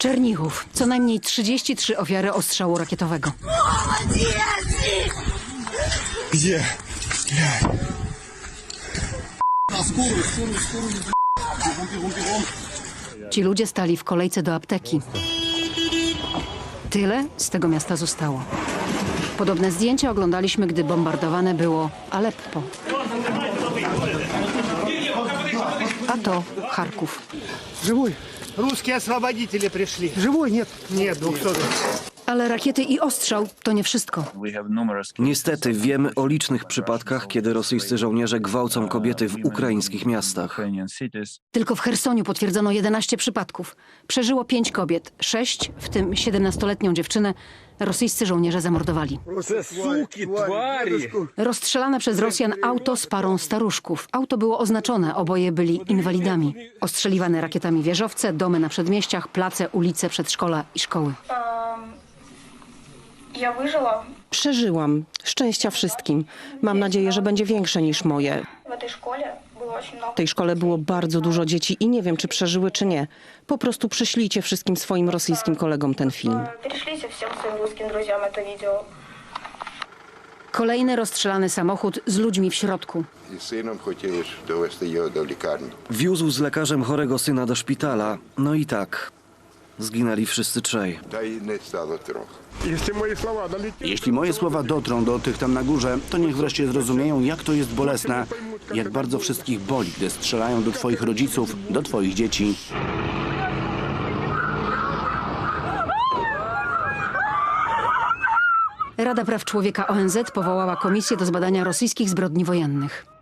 Czernichów. Co najmniej 33 ofiary ostrzału rakietowego. Gdzie? Gdzie? Ci ludzie stali w kolejce do apteki. Tyle z tego miasta zostało. Podobne zdjęcia oglądaliśmy, gdy bombardowane było Aleppo. A to Charków. Żyłuj. Русские освободители пришли. Живой? Нет. Нет, 200. Ale rakiety i ostrzał to nie wszystko. Niestety wiemy o licznych przypadkach, kiedy rosyjscy żołnierze gwałcą kobiety w ukraińskich miastach. Tylko w Chersoniu potwierdzono 11 przypadków. Przeżyło 5 kobiet, 6, w tym 17-letnią dziewczynę, rosyjscy żołnierze zamordowali. Rozstrzelane przez Rosjan auto z parą staruszków. Auto było oznaczone, oboje byli inwalidami. Ostrzeliwane rakietami wieżowce, domy na przedmieściach, place, ulice, przedszkola i szkoły. Um, ja wyżyłam Przeżyłam. Szczęścia wszystkim. Mam nadzieję, że będzie większe niż moje. w tej szkole. Было очень много. W tej szkole było bardzo dużo dzieci i nie wiem, czy przeżyły, czy nie. Po prostu prześlijcie wszystkim swoim rosyjskim kolegom ten film. Перешлите всем своим русским друзьям это видео. Kolejny rozstrzelany samochód z ludźми w środku. І сином хотіли ж довести його до лікарні. Wiózł z lekarzem chorego syna do szpitala. No i tak. Zginęli wszyscy trzej. Та й не стало трьох. Если мои слова долетят... Jeśli moje słowa dotrą do tych tam na górze, to niech wreszcie zrozumieją, jak to jest bolesne, jak bardzo wszystkich boli, gdy strzelają do twoich rodziców, do twoich dzieci. Rada Praw Człowieka ONZ powołała komisję do zbadania rosyjskich zbrodni wojennych.